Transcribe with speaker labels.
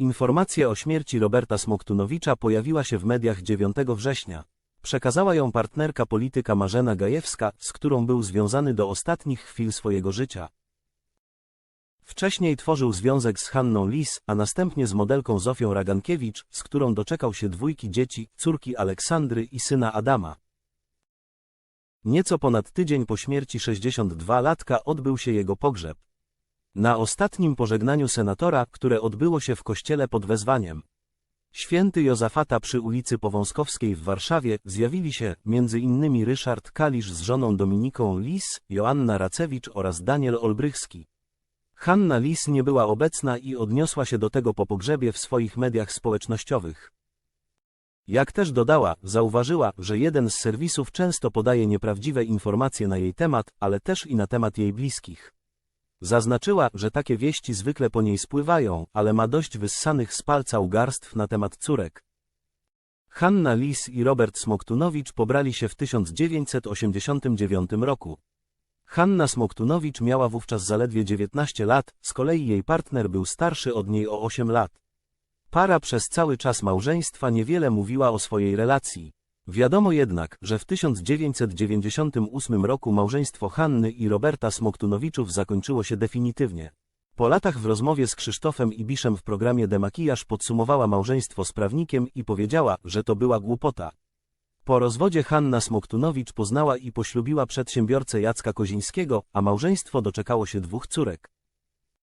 Speaker 1: Informacja o śmierci Roberta Smoktunowicza pojawiła się w mediach 9 września. Przekazała ją partnerka polityka Marzena Gajewska, z którą był związany do ostatnich chwil swojego życia. Wcześniej tworzył związek z Hanną Lis, a następnie z modelką Zofią Ragankiewicz, z którą doczekał się dwójki dzieci, córki Aleksandry i syna Adama. Nieco ponad tydzień po śmierci 62-latka odbył się jego pogrzeb. Na ostatnim pożegnaniu senatora, które odbyło się w kościele pod wezwaniem Święty Jozafata przy ulicy Powązkowskiej w Warszawie zjawili się m.in. Ryszard Kalisz z żoną Dominiką Lis, Joanna Racewicz oraz Daniel Olbrychski. Hanna Lis nie była obecna i odniosła się do tego po pogrzebie w swoich mediach społecznościowych. Jak też dodała, zauważyła, że jeden z serwisów często podaje nieprawdziwe informacje na jej temat, ale też i na temat jej bliskich. Zaznaczyła, że takie wieści zwykle po niej spływają, ale ma dość wyssanych z palca ugarstw na temat córek. Hanna Lis i Robert Smoktunowicz pobrali się w 1989 roku. Hanna Smoktunowicz miała wówczas zaledwie 19 lat, z kolei jej partner był starszy od niej o 8 lat. Para przez cały czas małżeństwa niewiele mówiła o swojej relacji. Wiadomo jednak, że w 1998 roku małżeństwo Hanny i Roberta Smoktunowiczów zakończyło się definitywnie. Po latach w rozmowie z Krzysztofem Ibiszem w programie Demakijaż podsumowała małżeństwo z prawnikiem i powiedziała, że to była głupota. Po rozwodzie Hanna Smoktunowicz poznała i poślubiła przedsiębiorcę Jacka Kozińskiego, a małżeństwo doczekało się dwóch córek.